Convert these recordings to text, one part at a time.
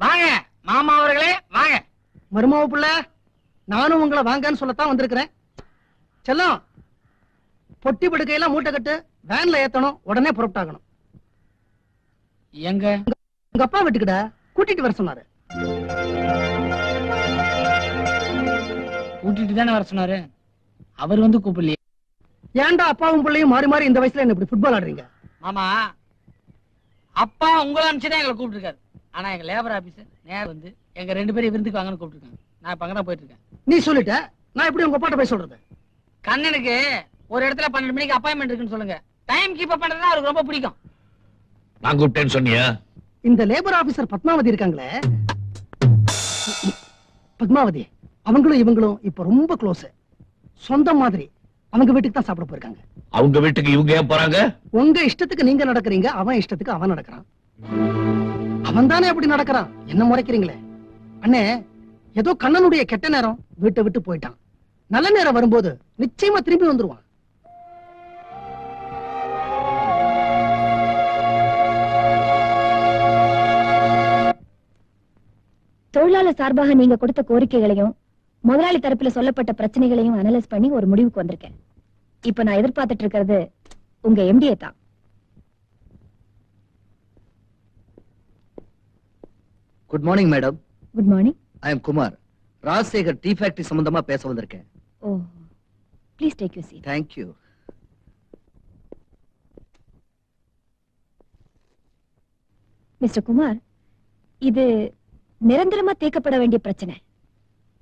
வாங்க மாமா அவர்களே வாங்க. மருமாவு பிள்ளை நானும் உங்களை வாங்கன்னு சொல்லத்தான் வந்திருக்கிறேன். செல்லம் பொட்டி படுக்கையெல்லாம் மூட்டை கட்டு வேன்ல ஏத்தணும் உடனே புறப்பட்டாகணும். எங்க? உங்க அப்பா வீட்டுக்கிட்ட கூட்டிட்டு வர சொன்னாரு. கூட்டிட்டு தானே வர சொன்னாரு? அவர் வந்து கூப்பிடலையே. ஏன்டா அப்பாவும் பிள்ளையும் மாறி மாறி இந்த வயசுல என்ன இப்படி ஃபுட்பால் ஆடுறீங்க? மாமா அப்பா உங்களை அனுப்பிச்சுதான் எங்களை கூப்பிட்டுருக்காரு. ஆனா எங்க லேபர் ஆபீசர் நேரம் வந்து எங்க ரெண்டு பேரும் விருந்துக்கு வாங்கன்னு கூப்பிட்டுருக்காங்க. நான் இப்ப போயிட்டு இருக்கேன் நீ சொல்லிட்ட. நான் எப்படி உங்க அப்பாட்ட போய் சொல்றது? கண்ணனுக்கு ஒரு இடத்துல பன்னெண்டு மணிக்கு அப்பாயின்மெண்ட் இருக்குன்னு சொல்லுங்க. டைம் கீப் அப் பண்றது அவருக்கு ரொம்ப பிடிக்கும். நான் கூப்பிட்டேன்னு சொன்னியா? இந்த லேபர் ஆபீசர் பத்மாவதி இருக்காங்களே. பத்மாவதி அவங்களும் இவங்களும் இப்ப ரொம்ப க்ளோஸ் சொந்த மாதிரி அவங்க வீட்டுக்கு தான் சாப்பிட போயிருக்காங்க. அவங்க வீட்டுக்கு இவங்க ஏன் போறாங்க? உங்க இஷ்டத்துக்கு நீங்க நடக்கிறீங்க அவன் இஷ்டத்துக்கு அவன் நடக்கிறான். அவன் தானே அப்படி நடக்கிறான்? என்ன முறைக்கிறீங்களே? அண்ணே ஏதோ கண்ணனுடைய கெட்ட நேரம் வீட்டை விட்டு போயிட்டான். நல்ல நேரம் வரும்போது நிச்சயமா திரும்பி வந்துருவான். தொழிலாளர் சார்பாக நீங்க கொடுத்த கோரிக்கைகளையும் முதலாளி தரப்புல சொல்லப்பட்ட பிரச்சனைகளையும் அனலைஸ் பண்ணி ஒரு முடிவுக்கு வந்திருக்கேன். இப்ப நான் எதிர்பார்த்துட்டு இருக்கிறது உங்க எம்டிஏ தான். Good morning madam good morning I am Kumar Rajasekar tea factory சம்பந்தமா பேச வந்திருக்கேன். ஓ please take you seat thank you mister Kumar இது நிரந்தரமா தீர்க்கப்பட வேண்டிய பிரச்சனை.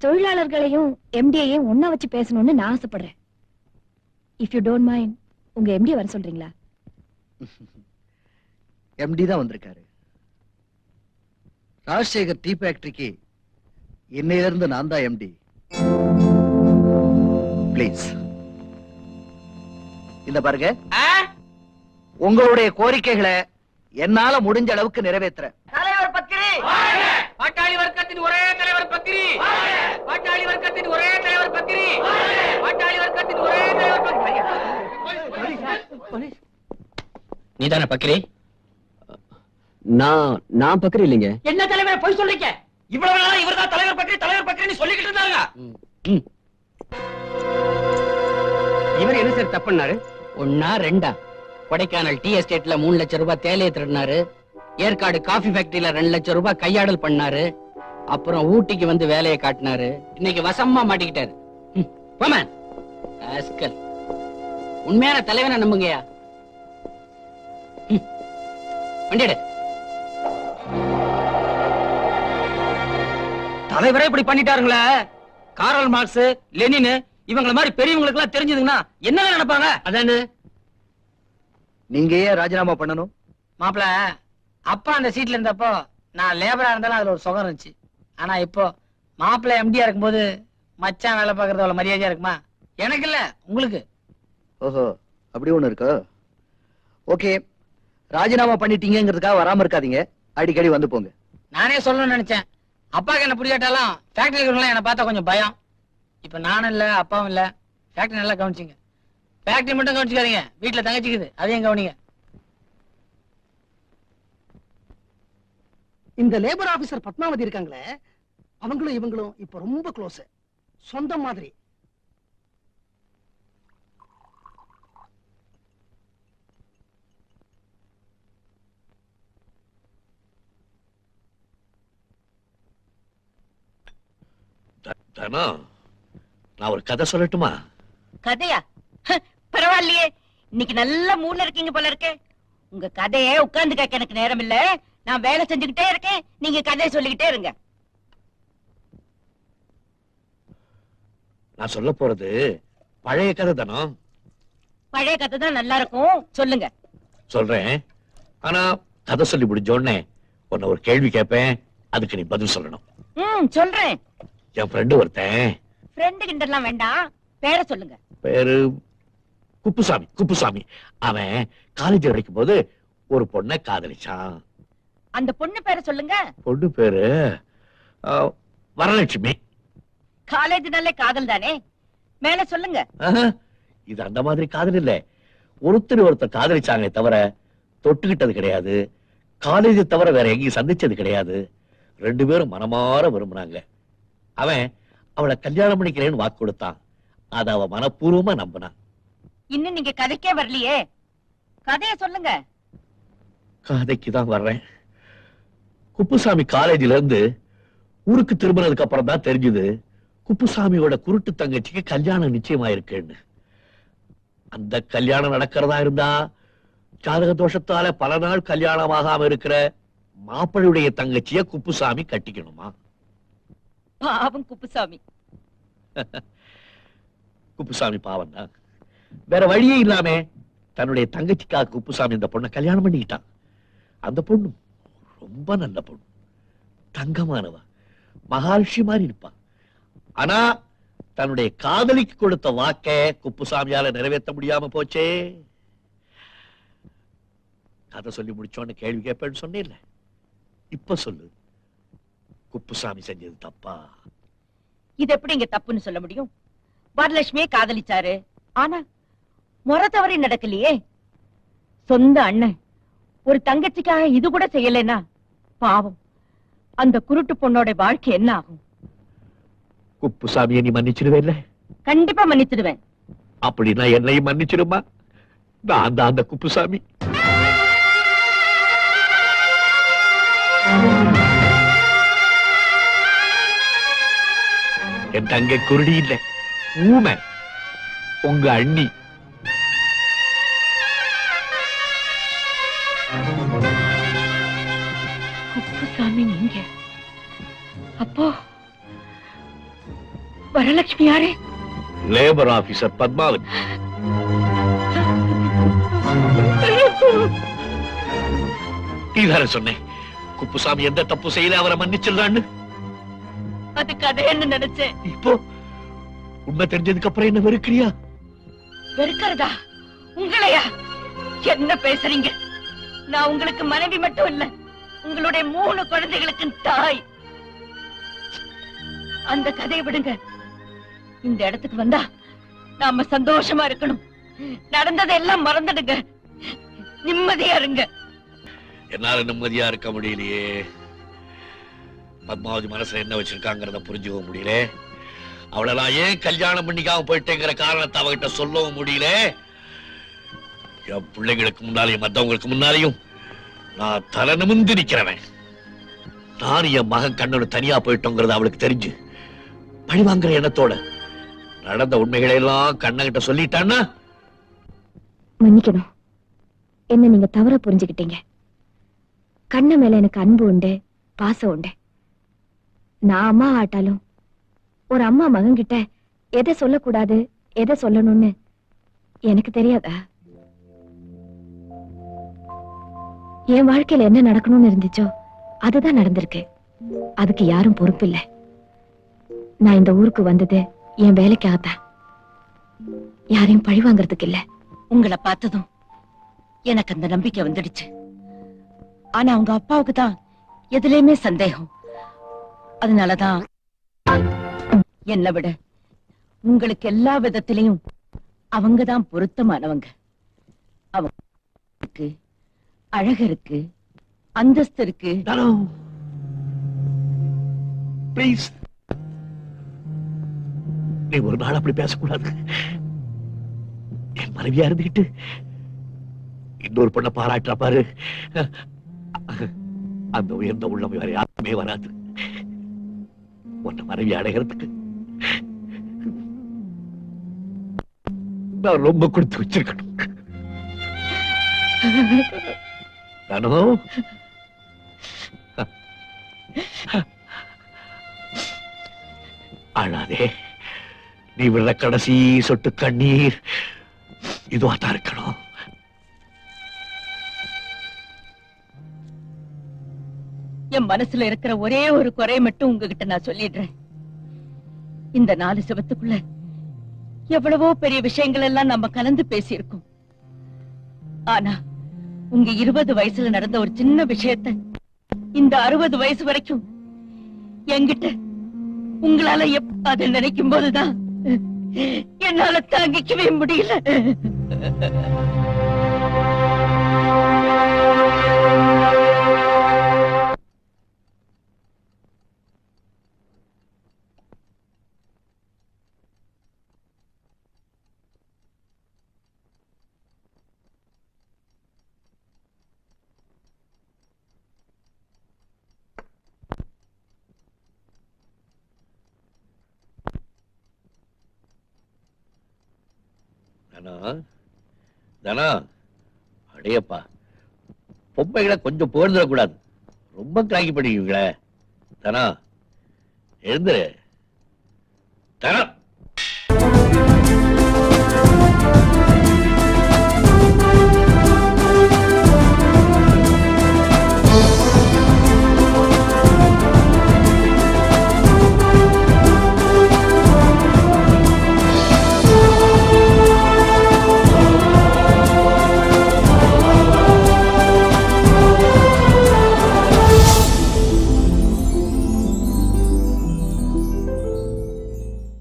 தொழிலாளர்களையும் எம்டியையும் ஒண்ணா வச்சு பேசணும்னு நான் ஆசைப்படுறேன். இஃப் யூ டோன்ட் மைண்ட் உங்க எம்டி வர சொல்றீங்களா? எம்டி தான் வந்திருக்காரு. ராஜசேகர் டீ ஃபேக்டரிக்கு இன்னையில இருந்து நான் தான் எம்டி ப்ளீஸ் இந்த பாருங்க. ஆ? உங்களுடைய கோரிக்கைகளை என்னால முடிஞ்ச அளவுக்கு நிறைவேத்துறேன் தலைவர் பக்கிரி பாட்டாளி வர்க்கத்தின் ஒரே தலைவர் பக்கிரி பாட்டாளி வர்க்கத்தின் ஒரே தலைவர் பக்கிரி பாட்டாளி வர்க்கத்தின் ஒரே தலைவர் பக்கிரி நீ தானே பக்கிரி? நான் நான் பக்கரி இல்லைங்க. என்ன தலைவர் போய் சொல்றீங்க? இவ்வளவு நாளா இவர்தான் தலைவர் பக்கிரி தலைவர் பக்கிரின்னு சொல்லிக்கிட்டு இருந்தாங்க இவர் என்ன சார் தப்பு பண்ணாரு? ஒன்னா ரெண்டா? கொடைக்கானல் டீ எஸ்டேட்ல மூணு லட்சம் ரூபாய் தேலையை திருடினாரு. ஏற்காடு காஃபி ஃபேக்டரியில ரெண்டு லட்சம் ரூபாய் கையாடல் பண்ணாரு. அப்புறம் ஊட்டிக்கு வந்து வேலையை காட்டினாரு. இன்னைக்கு வசமா மாட்டிக்கிட்டாரு. போமேன். உண்மையான தலைவனை நம்புங்கயா. வண்டியடு. தலைவரே இப்படி பண்ணிட்டாருங்களே. காரல் மார்க்ஸ் லெனின் இவங்கள மாதிரி பெரியவங்களுக்கு எல்லாம் தெரிஞ்சதுங்கன்னா என்ன நினைப்பாங்க? அதானே? நீங்க ஏன் ராஜினாமா பண்ணணும். மாப்பிள அப்பா அந்த சீட்ல இருந்தப்போ நான் லேபரா இருந்தாலும் அதுல ஒரு சுகம் இருந்துச்சு. ஆனா இப்போ மாப்பிள எம்டியா இருக்கும்போது மச்சான் வேலை பார்க்கறது அவ்வளவு மரியாதையா இருக்குமா? எனக்கு இல்ல உங்களுக்கு. ஓஹோ அப்படி ஒண்ணு இருக்கோ? ஓகே ராஜினாமா பண்ணிட்டீங்கிறதுக்காக வராம இருக்காதீங்க. அடிக்கடி வந்து போங்க. நானே சொல்லணும்னு நினைச்சேன். அப்பாக்கு என்ன புரியாட்டாலும் ஃபேக்டரி இருக்கிறவங்களாம் என்ன பார்த்தா கொஞ்சம் பயம். இப்ப நானும் இல்ல அப்பாவும் இல்லை. ஃபேக்டரி நல்லா கவனிச்சிங்க. ஃபேக்டரி மட்டும் கவனிச்சிக்காதீங்க. வீட்டில் தங்கச்சிக்குது. அதையும் கவனிங்க. இந்த லேபர் ஆபீசர் பத்மாவதி இருக்காங்களே அவங்களும் இவங்களும் இப்ப ரொம்ப க்ளோஸ் சொந்த மாதிரி. த- தனா நான் ஒரு கதை சொல்லட்டுமா? கதையா? பரவாயில்லையே. இன்னைக்கு நல்ல மூட்ல இருக்கீங்க போல இருக்கே. உங்க கதையே உட்கார்ந்து கேட்க எனக்கு நேரம் இல்ல. நான் வேலை செஞ்சுக்கிட்டே இருக்கேன். நீங்க கதையை சொல்லிக்கிட்டே இருங்க. நான் சொல்ல போறது பழைய கதை தானோ? பழைய கதை தான் நல்லா இருக்கும். சொல்லுங்க. சொல்றேன். ஆனா கதை சொல்லி முடிஞ்ச உடனே உன்னை ஒரு கேள்வி கேட்பேன். அதுக்கு நீ பதில் சொல்லணும். ம் சொல்றேன். என் ஃப்ரெண்டு ஒருத்தன். ஃப்ரெண்டு கிண்டலாம் வேண்டாம். பேரை சொல்லுங்க. பேரு குப்புசாமி குப்புசாமி. அவன் காலேஜ் படிக்கும் போது ஒரு பொண்ணை காதலிச்சான். அந்த பொண்ணு பேரை சொல்லுங்க. பொண்ணு பேரு வரலட்சுமி. காலேஜ்னாலே காதல் தானே? மேல சொல்லுங்க. ஆஹா, இது அந்த மாதிரி காதல் இல்ல. ஒருத்தர் ஒருத்தர் காதலிச்சாங்களே தவிர தொட்டுக்கிட்டது கிடையாது. காலேஜ் தவிர வேற எங்கேயும் சந்திச்சது கிடையாது. ரெண்டு பேரும் மனமாற விரும்புனாங்க. அவன் அவளை கல்யாணம் பண்ணிக்கிறேன்னு வாக்கு கொடுத்தான். அத அவ மனப்பூர்வமா நம்பினான். இன்னும் நீங்க கதைக்கே வரலையே. கதைய சொல்லுங்க. கதைக்கு தான் வர்றேன். குப்புசாமி காலேஜ்ல இருந்து ஊருக்கு திரும்பினதுக்கு அப்புறம் தான் தெரிஞ்சது குப்புசாமியோட குருட்டு தங்கச்சிக்கு கல்யாணம் நிச்சயமாயிருக்குன்னு. அந்த கல்யாணம் நடக்கிறதா இருந்தா ஜாதக தோஷத்தால பல நாள் கல்யாணம் ஆகாம இருக்கிற மாப்பிள்ளையுடைய தங்கச்சிய குப்புசாமி கட்டிக்கணுமா? பாவம் குப்புசாமி. குப்புசாமி பாவம் தான். வேற வழியே இல்லாம தன்னுடைய தங்கச்சிக்காக குப்புசாமி இந்த பொண்ணை கல்யாணம் பண்ணிக்கிட்டான். அந்த பொண்ணு ரொம்ப நல்ல பொண்ணு. தங்கமானவ. மகாரிஷி மாதிரி இருப்பா. ஆனா தன்னுடைய காதலிக்கு கொடுத்த வாக்க குப்புசாமியால நிறைவேற்ற முடியாம போச்சே. கதை சொல்லி முடிச்சோன்னு கேள்வி கேட்பேன்னு சொன்னேன் இப்ப சொல்லு. குப்புசாமி செஞ்சது தப்பா? இது எப்படி இங்க தப்புன்னு சொல்ல முடியும்? வரலட்சுமியே காதலிச்சாரு. ஆனா முறை தவறி நடக்கலையே. சொந்த அண்ணன் ஒரு தங்கச்சிக்காக இது கூட செய்யலைன்னா பாவம். அந்த குருட்டு பொண்ணோட வாழ்க்கை என்ன ஆகும்? குப்புசாமியை நீ மன்னிச்சிருவே இல்ல? கண்டிப்பா மன்னிச்சிடுவேன். அப்படின்னா என்னையும் மன்னிச்சிருமா நான் தான் அந்த குப்புசாமி. என் தங்கை குருடி இல்ல. ஊமை. உங்க அண்ணி. குப்புசாமி நீங்க. அப்போ வரலட்சுமி யாரு? Labour officer Padmavathi. நீ தானே சொன்னேன் குப்புசாமி எந்த தப்பு செய்யல அவரை மன்னிச்சிடலான்னு? அது கதைன்னு நினைச்சேன். இப்போ உண்மை தெரிஞ்சதுக்கு அப்புறம் என்ன வெறுக்கிறியா? வெறுக்கிறதா? உங்களையா? என்ன பேசுறீங்க? நான் உங்களுக்கு மனைவி மட்டும் இல்ல உங்களுடைய மூணு குழந்தைகளுக்கு தாய். அந்த கதையை விடுங்க. இந்த இடத்துக்கு வந்தா நாம சந்தோஷமா இருக்கணும். நடந்ததெல்லாம் மறந்துடுங்க. நிம்மதியா இருங்க. என்னால நிம்மதியா இருக்க முடியலையே. பத்மாவதி மனசுல என்ன வச்சிருக்காங்கிறத புரிஞ்சுக்க முடியல. அவளை நான் ஏன் கல்யாணம் பண்ணிக்காம போயிட்டேங்கிற காரணத்தை அவகிட்ட சொல்லவும் முடியல? என் பிள்ளைங்களுக்கு முன்னாலையும் மத்தவங்களுக்கு முன்னாலையும் நான் தலை நிமிந்து நிக்கிறவன். நான் என் மகன் கண்ணோட தனியா போயிட்டோங்கிறது அவளுக்கு தெரிஞ்சு பழி வாங்குற எண்ணத்தோட நடந்த உண்மைகளை எல்லாம் கண்ணகிட்ட சொல்லிட்டான்னா? மன்னிக்கணும். என்ன நீங்க தவற புரிஞ்சுக்கிட்டீங்க. கண்ண மேல எனக்கு அன்பு உண்டு பாசம் உண்டு. நான் அம்மா ஆட்டாலும். ஒரு அம்மா மகன்கிட்ட எதை சொல்லக்கூடாது எதை சொல்லணும்னு எனக்கு தெரியாதா? என் வாழ்க்கையில என்ன நடக்கணும்னு இருந்துச்சோ அதுதான் நடந்திருக்கு. அதுக்கு யாரும் பொறுப்பு நான் இந்த ஊருக்கு வந்தது என் வேலைக்காகத்தான். யாரையும் பழி வாங்குறதுக்கு இல்ல. உங்களை பார்த்ததும் எனக்கு அந்த நம்பிக்கை வந்துடுச்சு. ஆனா உங்க அப்பாவுக்கு தான் எதுலயுமே சந்தேகம். அதனாலதான். என்ன விட உங்களுக்கு எல்லா விதத்திலையும் அவங்கதான் பொருத்தமானவங்க. அவங்க அழகு இருக்கு அந்தஸ்து இருக்கு. நானோ நீ ஒரு நாள் அப்படி பேசக்கூடாது. என் மனைவியா இருந்துகிட்டு இன்னொரு பொண்ணை பாராட்டுற பாரு. அந்த உயர்ந்த உள்ளம் வேற யாருமே வராது. உன்னை மனைவி அடைகிறதுக்கு நான் ரொம்ப கொடுத்து வச்சிருக்கணும். நானோ? அழாதே. நீ விடுற கடைசி சொட்டு கண்ணீர். இதுவாத்தான் இருக்கணும். என் மனசுல இருக்கிற ஒரே ஒரு குறை மட்டும் உங்ககிட்ட நான் சொல்லிடுறேன். இந்த நாலு சிவத்துக்குள்ள எவ்வளவோ பெரிய விஷயங்கள் எல்லாம் நம்ம கலந்து பேசியிருக்கோம். ஆனா உங்க இருபது வயசுல நடந்த ஒரு சின்ன விஷயத்த இந்த அறுபது வயசு வரைக்கும் என்கிட்ட உங்களால எப் அதை நினைக்கும் போதுதான் என்னால தாங்கிக்கவே முடியல. தனா தனா அடையப்பா பொம்மைகளை கொஞ்சம் புகழ்ந்துடக்கூடாது. ரொம்ப கிளாக்கி பண்ணிக்குவீங்களே தனா எழுந்துரு. தனா